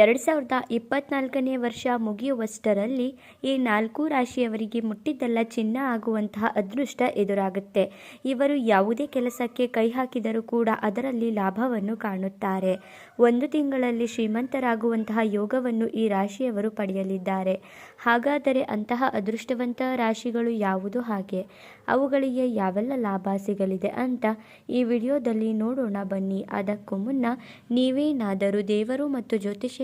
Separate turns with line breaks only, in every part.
ಎರಡು ಸಾವಿರದ ಇಪ್ಪತ್ನಾಲ್ಕನೇ ವರ್ಷ ಮುಗಿಯುವಷ್ಟರಲ್ಲಿ ಈ ನಾಲ್ಕು ರಾಶಿಯವರಿಗೆ ಮುಟ್ಟಿದ್ದೆಲ್ಲ ಚಿನ್ನ ಆಗುವಂತಹ ಅದೃಷ್ಟ ಎದುರಾಗುತ್ತೆ. ಇವರು ಯಾವುದೇ ಕೆಲಸಕ್ಕೆ ಕೈ ಹಾಕಿದರೂ ಕೂಡ ಅದರಲ್ಲಿ ಲಾಭವನ್ನು ಕಾಣುತ್ತಾರೆ. ಒಂದು ತಿಂಗಳಲ್ಲಿ ಶ್ರೀಮಂತರಾಗುವಂತಹ ಯೋಗವನ್ನು ಈ ರಾಶಿಯವರು ಪಡೆಯಲಿದ್ದಾರೆ. ಹಾಗಾದರೆ ಅಂತಹ ಅದೃಷ್ಟವಂತ ರಾಶಿಗಳು ಯಾವುದು ಹಾಗೆ? ಅವುಗಳಿಗೆ ಯಾವೆಲ್ಲ ಲಾಭ ಸಿಗಲಿದೆ ಅಂತ ಈ ವಿಡಿಯೋದಲ್ಲಿ ನೋಡೋಣ ಬನ್ನಿ. ಅದಕ್ಕೂ ಮುನ್ನ ನೀವೇನಾದರೂ ದೇವರು ಮತ್ತು ಜ್ಯೋತಿಷ್ಯ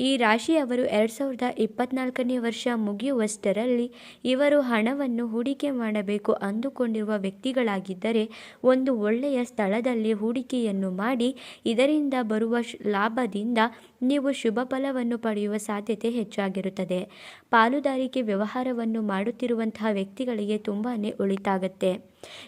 ಈ ರಾಶಿಯವರು ಎರಡು ಸಾವಿರದ ಇಪ್ಪತ್ನಾಲ್ಕನೇ ವರ್ಷ ಮುಗಿಯುವಷ್ಟರಲ್ಲಿ ಇವರು ಹಣವನ್ನು ಹೂಡಿಕೆ ಮಾಡಬೇಕು ಅಂದುಕೊಂಡಿರುವ ವ್ಯಕ್ತಿಗಳಾಗಿದ್ದರೆ ಒಂದು ಒಳ್ಳೆಯ ಸ್ಥಳದಲ್ಲಿ ಹೂಡಿಕೆಯನ್ನು ಮಾಡಿ ಇದರಿಂದ ಬರುವ ಲಾಭದಿಂದ ನೀವು ಶುಭ ಫಲವನ್ನು ಪಡೆಯುವ ಸಾಧ್ಯತೆ ಹೆಚ್ಚಾಗಿರುತ್ತದೆ. ಪಾಲುದಾರಿಕೆ ವ್ಯವಹಾರವನ್ನು ಮಾಡುತ್ತಿರುವಂತಹ ವ್ಯಕ್ತಿಗಳಿಗೆ ತುಂಬಾ ಉಳಿತಾಗತ್ತೆ.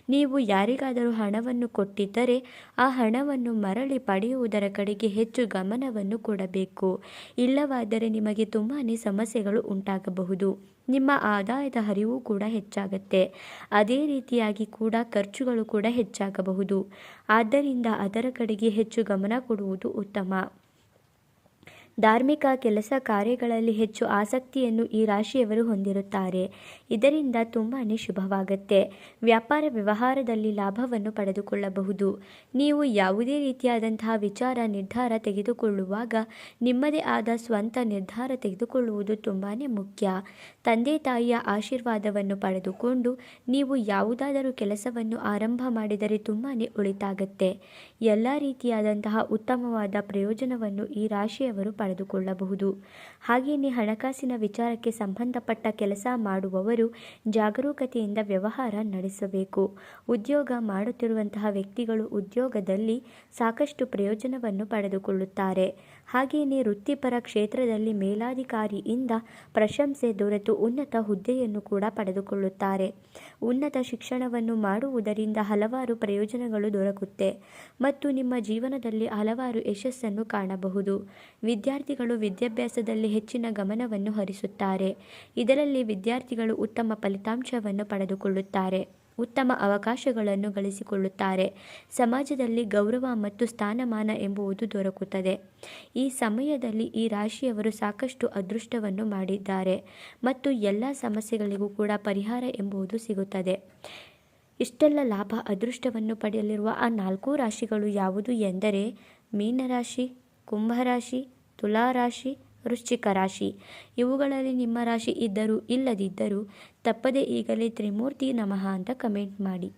ನೀವು ಯಾರಿಗಾದರೂ ಹಣವನ್ನು ಕೊಟ್ಟಿದ್ದರೆ ಆ ಹಣವನ್ನು ಮರಳಿ ಪಡೆಯುವುದರ ಕಡೆಗೆ ಹೆಚ್ಚು ಗಮನವನ್ನು ಕೊಡಬೇಕು. ಇಲ್ಲವಾದರೆ ನಿಮಗೆ ತುಂಬಾ ಸಮಸ್ಯೆಗಳು ಉಂಟಾಗಬಹುದು. ನಿಮ್ಮ ಆದಾಯದ ಹರಿವು ಕೂಡ ಹೆಚ್ಚಾಗುತ್ತೆ. ಅದೇ ರೀತಿಯಾಗಿ ಕೂಡ ಖರ್ಚುಗಳು ಕೂಡ ಹೆಚ್ಚಾಗಬಹುದು. ಆದ್ದರಿಂದ ಅದರ ಕಡೆಗೆ ಹೆಚ್ಚು ಗಮನ ಕೊಡುವುದು ಉತ್ತಮ. ಧಾರ್ಮಿಕ ಕೆಲಸ ಕಾರ್ಯಗಳಲ್ಲಿ ಹೆಚ್ಚು ಆಸಕ್ತಿಯನ್ನು ಈ ರಾಶಿಯವರು ಹೊಂದಿರುತ್ತಾರೆ. ಇದರಿಂದ ತುಂಬಾ ಶುಭವಾಗುತ್ತೆ. ವ್ಯಾಪಾರ ವ್ಯವಹಾರದಲ್ಲಿ ಲಾಭವನ್ನು ಪಡೆದುಕೊಳ್ಳಬಹುದು. ನೀವು ಯಾವುದೇ ರೀತಿಯಾದಂತಹ ವಿಚಾರ, ನಿರ್ಧಾರ ತೆಗೆದುಕೊಳ್ಳುವಾಗ ನಿಮ್ಮದೇ ಆದ ಸ್ವಂತ ನಿರ್ಧಾರ ತೆಗೆದುಕೊಳ್ಳುವುದು ತುಂಬಾ ಮುಖ್ಯ. ತಂದೆ ತಾಯಿಯ ಆಶೀರ್ವಾದವನ್ನು ಪಡೆದುಕೊಂಡು ನೀವು ಯಾವುದಾದರೂ ಕೆಲಸವನ್ನು ಆರಂಭ ಮಾಡಿದರೆ ತುಂಬಾ ಉಳಿತಾಗುತ್ತೆ. ಎಲ್ಲ ರೀತಿಯಾದಂತಹ ಉತ್ತಮವಾದ ಪ್ರಯೋಜನವನ್ನು ಈ ರಾಶಿಯವರು ಪಡೆದುಕೊಳ್ಳಬಹುದು ಹಾಗೆಯೇ ಹಣಕಾಸಿನ ವಿಚಾರಕ್ಕೆ ಸಂಬಂಧಪಟ್ಟ ಕೆಲಸ ಮಾಡುವವರು ಜಾಗರೂಕತೆಯಿಂದ ವ್ಯವಹಾರ ನಡೆಸಬೇಕು. ಉದ್ಯೋಗ ಮಾಡುತ್ತಿರುವಂತಹ ವ್ಯಕ್ತಿಗಳು ಉದ್ಯೋಗದಲ್ಲಿ ಸಾಕಷ್ಟು ಪ್ರಯೋಜನವನ್ನು ಪಡೆದುಕೊಳ್ಳುತ್ತಾರೆ. ಹಾಗೆಯೇ ವೃತ್ತಿಪರ ಕ್ಷೇತ್ರದಲ್ಲಿ ಮೇಲಾಧಿಕಾರಿಯಿಂದ ಪ್ರಶಂಸೆ ದೊರೆತು ಉನ್ನತ ಹುದ್ದೆಯನ್ನು ಕೂಡ ಪಡೆದುಕೊಳ್ಳುತ್ತಾರೆ. ಉನ್ನತ ಶಿಕ್ಷಣವನ್ನು ಮಾಡುವುದರಿಂದ ಹಲವಾರು ಪ್ರಯೋಜನಗಳು ದೊರಕುತ್ತೆ. ಮತ್ತು ನಿಮ್ಮ ಜೀವನದಲ್ಲಿ ಹಲವಾರು ಯಶಸ್ಸನ್ನು ಕಾಣಬಹುದು. ವಿದ್ಯಾರ್ಥಿಗಳು ವಿದ್ಯಾಭ್ಯಾಸದಲ್ಲಿ ಹೆಚ್ಚಿನ ಗಮನವನ್ನು ಹರಿಸುತ್ತಾರೆ. ಇದರಲ್ಲಿ ವಿದ್ಯಾರ್ಥಿಗಳು ಉತ್ತಮ ಫಲಿತಾಂಶವನ್ನು ಪಡೆದುಕೊಳ್ಳುತ್ತಾರೆ, ಉತ್ತಮ ಅವಕಾಶಗಳನ್ನು ಗಳಿಸಿಕೊಳ್ಳುತ್ತಾರೆ. ಸಮಾಜದಲ್ಲಿ ಗೌರವ ಮತ್ತು ಸ್ಥಾನಮಾನ ಎಂಬುವುದು ದೊರಕುತ್ತದೆ. ಈ ಸಮಯದಲ್ಲಿ ಈ ರಾಶಿಯವರು ಸಾಕಷ್ಟು ಅದೃಷ್ಟವನ್ನು ಮಾಡಿದ್ದಾರೆ ಮತ್ತು ಎಲ್ಲ ಸಮಸ್ಯೆಗಳಿಗೂ ಕೂಡ ಪರಿಹಾರ ಎಂಬುದು ಸಿಗುತ್ತದೆ. ಇಷ್ಟೆಲ್ಲ ಲಾಭ, ಅದೃಷ್ಟವನ್ನು ಪಡೆಯಲಿರುವ ಆ ನಾಲ್ಕು ರಾಶಿಗಳು ಯಾವುದು ಎಂದರೆ ಮೀನರಾಶಿ, ಕುಂಭರಾಶಿ ತುಲಾರಾಶಿ, ವೃಶ್ಚಿಕ ರಾಶಿ. ಇವುಗಳಲ್ಲಿ ನಿಮ್ಮ ರಾಶಿ ಇದ್ದರೂ ಇಲ್ಲದಿದ್ದರೂ ತಪ್ಪದೇ ಈಗಲೇ ತ್ರಿಮೂರ್ತಿ ನಮಃ ಅಂತ ಕಮೆಂಟ್ ಮಾಡಿ.